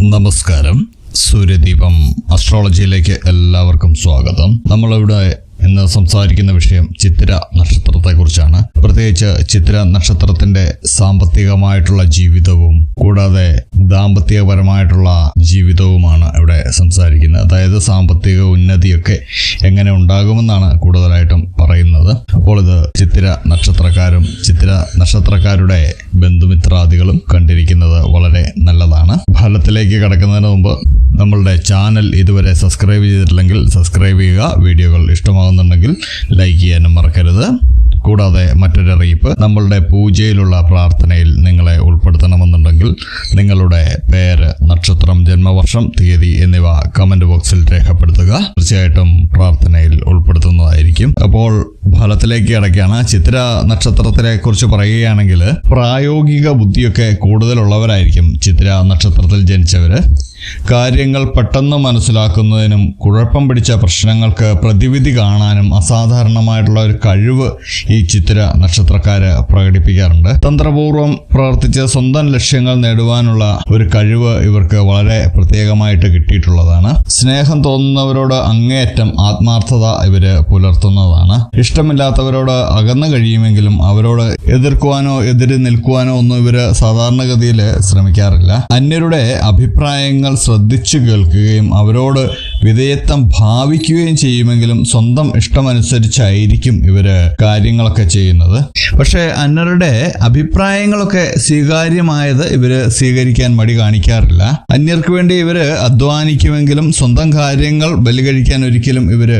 നമസ്കാരം. സൂര്യദീപം അസ്ട്രോളജിയിലേക്ക് എല്ലാവർക്കും സ്വാഗതം. നമ്മളിവിടെ ഇന്ന് സംസാരിക്കുന്ന വിഷയം ചിത്തിര നക്ഷത്രത്തെക്കുറിച്ചാണ്. പ്രത്യേകിച്ച് ചിത്തിര നക്ഷത്രത്തിന്റെ സാമ്പത്തികമായിട്ടുള്ള ജീവിതവും കൂടാതെ ദാമ്പത്യപരമായിട്ടുള്ള ജീവിതവുമാണ് ഇവിടെ സംസാരിക്കുന്നത്. അതായത് സാമ്പത്തിക ഉന്നതിയൊക്കെ എങ്ങനെ ഉണ്ടാകുമെന്നാണ് കൂടുതലായിട്ടും പറയുന്നത്. അപ്പോൾ ഇത് ചിത്തിര നക്ഷത്രക്കാരും ചിത്തിര നക്ഷത്രക്കാരുടെ ബന്ധുമിത്രാദികളും കണ്ടിരിക്കുന്നത് വളരെ നല്ലതാണ്. ഫലത്തിലേക്ക് കടക്കുന്നതിന് മുമ്പ് നമ്മളുടെ ചാനൽ ഇതുവരെ സബ്സ്ക്രൈബ് ചെയ്തിട്ടില്ലെങ്കിൽ സബ്സ്ക്രൈബ് ചെയ്യുക. വീഡിയോകൾ ഇഷ്ടമാകുന്നുണ്ടെങ്കിൽ ലൈക്ക് ചെയ്യാനും മറക്കരുത്. കൂടാതെ മറ്റൊരു അറിയിപ്പ്. നമ്മളുടെ പൂജയിലുള്ള പ്രാർത്ഥനയിൽ നിങ്ങളെ ഉൾപ്പെടുത്തണമെന്നുണ്ടെങ്കിൽ നിങ്ങളുടെ പേര് നക്ഷത്രം ജന്മവർഷം തീയതി എന്നിവ കമന്റ് ബോക്സിൽ രേഖപ്പെടുത്തുക. തീർച്ചയായിട്ടും പ്രാർത്ഥനയിൽ ഉൾപ്പെടുത്തുന്നതായിരിക്കും. അപ്പോൾ ഫലത്തിലേക്ക് ഇടയ്ക്കാണ് ചിത്ര നക്ഷത്രത്തിനെ കുറിച്ച് പറയുകയാണെങ്കിൽ പ്രായോഗിക ബുദ്ധിയൊക്കെ കൂടുതലുള്ളവരായിരിക്കും ചിത്ര നക്ഷത്രത്തിൽ ജനിച്ചവര്. കാര്യങ്ങൾ പെട്ടെന്ന് മനസ്സിലാക്കുന്നതിനും കുഴപ്പം പിടിച്ച പ്രശ്നങ്ങൾക്ക് പ്രതിവിധി കാണാനും അസാധാരണമായിട്ടുള്ള ഒരു കഴിവ് ഈ ചിത്ര നക്ഷത്രക്കാര് പ്രകടിപ്പിക്കാറുണ്ട്. തന്ത്രപൂർവം പ്രവർത്തിച്ച് സ്വന്തം ലക്ഷ്യങ്ങൾ നേടുവാനുള്ള ഒരു കഴിവ് ഇവർക്ക് വളരെ പ്രത്യേകമായിട്ട് കിട്ടിയിട്ടുള്ളതാണ്. സ്നേഹം തോന്നുന്നവരോട് അങ്ങേയറ്റം ആത്മാർത്ഥത ഇവർ പുലർത്തുന്നതാണ്. ഇഷ്ടമില്ലാത്തവരോട് അകന്നു കഴിയുമെങ്കിലും അവരോട് എതിർക്കുവാനോ എതിര് നിൽക്കുവാനോ ഒന്നും ഇവർ സാധാരണഗതിയിൽ ശ്രമിക്കാറില്ല. അന്യരുടെ അഭിപ്രായങ്ങൾ ശ്രദ്ധിച്ചു കേൾക്കുകയും അവരോട് വിധേയത്വം ഭാവിക്കുകയും ചെയ്യുമെങ്കിലും സ്വന്തം ഇഷ്ടമനുസരിച്ചായിരിക്കും ഇവർ കാര്യങ്ങളൊക്കെ ചെയ്യുന്നത്. പക്ഷേ അന്യരുടെ അഭിപ്രായങ്ങളൊക്കെ സ്വീകാര്യമായത് ഇവർ സ്വീകരിക്കാൻ മടി കാണിക്കാറില്ല. അന്യർക്ക് വേണ്ടി ഇവർ അധ്വാനിക്കുമെങ്കിലും സ്വന്തം കാര്യങ്ങൾ ബലികഴിക്കാൻ ഒരിക്കലും ഇവർ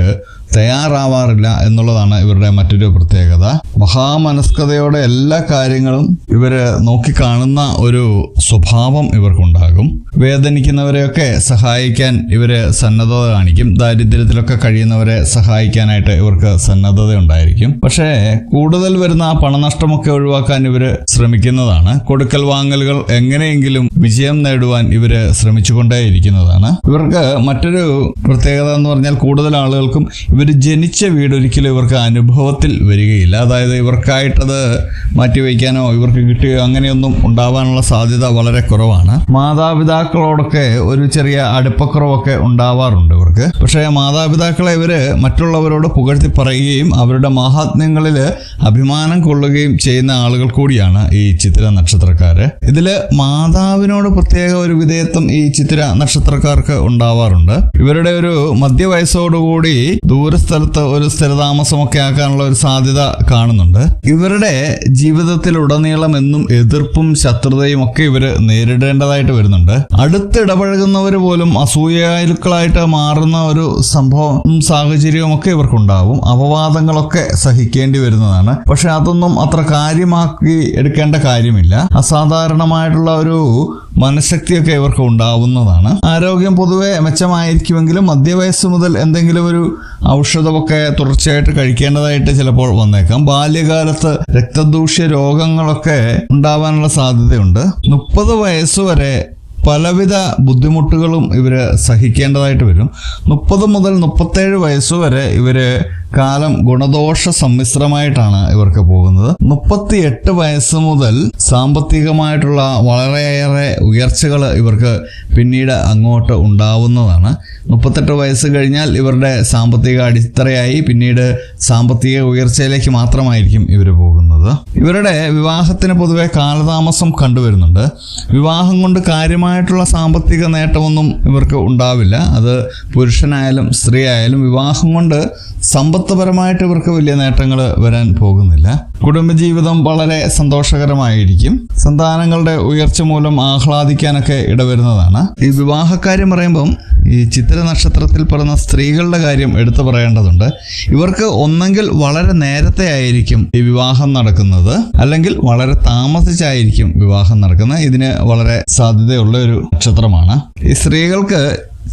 തയ്യാറാവാറില്ല എന്നുള്ളതാണ് ഇവരുടെ മറ്റൊരു പ്രത്യേകത. മഹാമനസ്കതയോടെ എല്ലാ കാര്യങ്ങളും ഇവർ നോക്കിക്കാണുന്ന ഒരു സ്വഭാവം ഇവർക്കുണ്ടാകും. വേദനിക്കുന്നവരെയൊക്കെ സഹായിക്കാൻ ഇവർ സന്നദ്ധത കാണിക്കും. ദാരിദ്ര്യത്തിലൊക്കെ കഴിയുന്നവരെ സഹായിക്കാനായിട്ട് ഇവർക്ക് സന്നദ്ധത ഉണ്ടായിരിക്കും. പക്ഷേ കൂടുതൽ വരുന്ന ആ പണനഷ്ടമൊക്കെ ഒഴിവാക്കാൻ ഇവർ ശ്രമിക്കുന്നതാണ്. കൊടുക്കൽ വാങ്ങലുകൾ എങ്ങനെയെങ്കിലും വിജയം നേടുവാൻ ഇവർ ശ്രമിച്ചുകൊണ്ടേയിരിക്കുന്നതാണ്. ഇവർക്ക് മറ്റൊരു പ്രത്യേകത എന്ന് പറഞ്ഞാൽ കൂടുതൽ ആളുകൾക്കും ഇവർ ജനിച്ച വീട് ഒരിക്കലും ഇവർക്ക് അനുഭവത്തിൽ വരികയില്ല. അതായത് ഇവർക്കായിട്ടത് മാറ്റിവെക്കാനോ ഇവർക്ക് കിട്ടുകയോ അങ്ങനെയൊന്നും ഉണ്ടാവാനുള്ള സാധ്യത വളരെ കുറവാണ്. മാതാപിതാക്കളോടൊക്കെ ഒരു ചെറിയ അടുപ്പക്കുറവൊക്കെ ഉണ്ടാവാറുണ്ട് ഇവർക്ക്. പക്ഷേ മാതാപിതാക്കളെ ഇവർ മറ്റുള്ളവരോട് പുകഴ്ത്തി പറയുകയും അവരുടെ മഹാത്മ്യങ്ങളിൽ അഭിമാനം കൊള്ളുകയും ചെയ്യുന്ന ആളുകൾ കൂടിയാണ് ഈ ചിത്ര നക്ഷത്രക്കാര്. ഇതിൽ മാതാവിനോട് പ്രത്യേക ഒരു വിധേയത്വം ഈ ചിത്ര നക്ഷത്രക്കാർക്ക് ഉണ്ടാവാറുണ്ട്. ഇവരുടെ ഒരു മധ്യവയസ്സോടുകൂടി ദൂരസ്ഥലത്ത് ഒരു സ്ഥിരതാമസമൊക്കെ ആക്കാനുള്ള ഒരു സാധ്യത കാണുന്നുണ്ട്. ഇവരുടെ ജീവിതത്തിലുടനീളം എന്നും എതിർപ്പും ശത്രുതയും ഒക്കെ ഇവർ നേരിടേണ്ടതായിട്ട് വരുന്നുണ്ട്. അടുത്തിടപഴകുന്നവർ പോലും അസൂയാലുക്കളായിട്ട് മാറുന്ന ഒരു സംഭവം സാഹചര്യവും ഒക്കെ ഇവർക്കുണ്ടാവും. അപവാദങ്ങളൊക്കെ സഹിക്കേണ്ടി വരുന്നതാണ്. പക്ഷെ അതൊന്നും അത്ര കാര്യമാക്കി എടുക്കേണ്ട കാര്യമില്ല. അസാധാരണമായിട്ടുള്ള ഒരു മനഃശക്തിയൊക്കെ ഇവർക്ക് ഉണ്ടാവുന്നതാണ്. ആരോഗ്യം പൊതുവെ മെച്ചമായിരിക്കുമെങ്കിലും മധ്യവയസ്സ് മുതൽ എന്തെങ്കിലും ഒരു ഔഷധമൊക്കെ തുടർച്ചയായിട്ട് കഴിക്കേണ്ടതായിട്ട് ചിലപ്പോൾ വന്നേക്കാം. ബാല്യകാലത്ത് രക്തദൂഷ്യ രോഗങ്ങളൊക്കെ ഉണ്ടാവാനുള്ള സാധ്യതയുണ്ട്. മുപ്പത് വയസ്സ് വരെ പലവിധ ബുദ്ധിമുട്ടുകളും ഇവർ സഹിക്കേണ്ടതായിട്ട് വരും. മുപ്പത് മുതൽ മുപ്പത്തേഴ് വയസ്സ് വരെ ഇവർ കാലം ഗുണദോഷ സമ്മിശ്രമായിട്ടാണ് ഇവർക്ക് പോകുന്നത്. മുപ്പത്തി എട്ട് വയസ്സ് മുതൽ സാമ്പത്തികമായിട്ടുള്ള വളരെയേറെ ഉയർച്ചകൾ ഇവർക്ക് പിന്നീട് അങ്ങോട്ട് ഉണ്ടാവുന്നതാണ്. മുപ്പത്തെട്ട് വയസ്സ് കഴിഞ്ഞാൽ ഇവരുടെ സാമ്പത്തിക അടിത്തറയായി പിന്നീട് സാമ്പത്തിക ഉയർച്ചയിലേക്ക് മാത്രമായിരിക്കും ഇവർ പോകുന്നത്. ഇവരുടെ വിവാഹത്തിന് പൊതുവെ കാലതാമസം കണ്ടുവരുന്നുണ്ട്. വിവാഹം കൊണ്ട് കാര്യമായിട്ടുള്ള സാമ്പത്തിക നേട്ടമൊന്നും ഇവർക്ക് ഉണ്ടാവില്ല. അത് പുരുഷനായാലും സ്ത്രീ ആയാലും വിവാഹം കൊണ്ട് സമ്പത്തുപരമായിട്ട് ഇവർക്ക് വലിയ നേട്ടങ്ങൾ വരാൻ പോകുന്നില്ല. കുടുംബജീവിതം വളരെ സന്തോഷകരമായിരിക്കും. സന്താനങ്ങളുടെ ഉയർച്ച മൂലം ആഹ്ലാദിക്കാനൊക്കെ ഇടവരുന്നതാണ്. ഈ വിവാഹക്കാര്യം പറയുമ്പം ഈ ചിത്ര നക്ഷത്രത്തിൽ പറഞ്ഞ സ്ത്രീകളുടെ കാര്യം എടുത്തു പറയേണ്ടതുണ്ട്. ഇവർക്ക് ഒന്നെങ്കിൽ വളരെ നേരത്തെ ആയിരിക്കും ഈ വിവാഹം നടക്കുന്നത്. അല്ലെങ്കിൽ വളരെ താമസിച്ചായിരിക്കും വിവാഹം നടക്കുന്നത്. ഇതിന് വളരെ സാധ്യതയുള്ള ഒരു നക്ഷത്രമാണ്. ഈ സ്ത്രീകൾക്ക്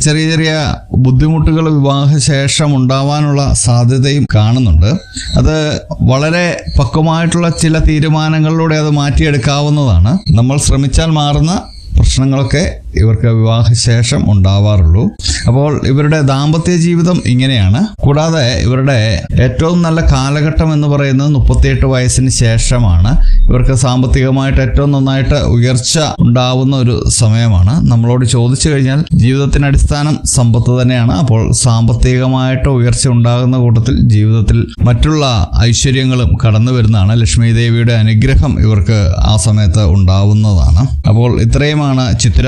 ചെറിയ ചെറിയ ബുദ്ധിമുട്ടുകൾ വിവാഹശേഷം ഉണ്ടാവാനുള്ള സാധ്യതയും കാണുന്നുണ്ട്. അത് വളരെ പക്വമായിട്ടുള്ള ചില തീരുമാനങ്ങളിലൂടെ അത് മാറ്റിയെടുക്കാവുന്നതാണ്. നമ്മൾ ശ്രമിച്ചാൽ മാറുന്ന പ്രശ്നങ്ങളൊക്കെ ഇവർക്ക് വിവാഹശേഷം ഉണ്ടാവാറുള്ളൂ. അപ്പോൾ ഇവരുടെ ദാമ്പത്യ ജീവിതം ഇങ്ങനെയാണ്. കൂടാതെ ഇവരുടെ ഏറ്റവും നല്ല കാലഘട്ടം എന്ന് പറയുന്നത് മുപ്പത്തിയെട്ട് വയസ്സിന് ശേഷമാണ്. ഇവർക്ക് സാമ്പത്തികമായിട്ട് ഏറ്റവും നന്നായിട്ട് ഉയർച്ച ഉണ്ടാവുന്ന ഒരു സമയമാണ്. നമ്മളോട് ചോദിച്ചു കഴിഞ്ഞാൽ ജീവിതത്തിന് അടിസ്ഥാനം സമ്പത്ത് തന്നെയാണ്. അപ്പോൾ സാമ്പത്തികമായിട്ട് ഉയർച്ച ഉണ്ടാകുന്ന കൂട്ടത്തിൽ ജീവിതത്തിൽ മറ്റുള്ള ഐശ്വര്യങ്ങളും കടന്നു വരുന്നതാണ്. ലക്ഷ്മി ദേവിയുടെ അനുഗ്രഹം ഇവർക്ക് ആ സമയത്ത് ഉണ്ടാവുന്നതാണ്. അപ്പോൾ ഇത്രയുമാണ് ചിത്ര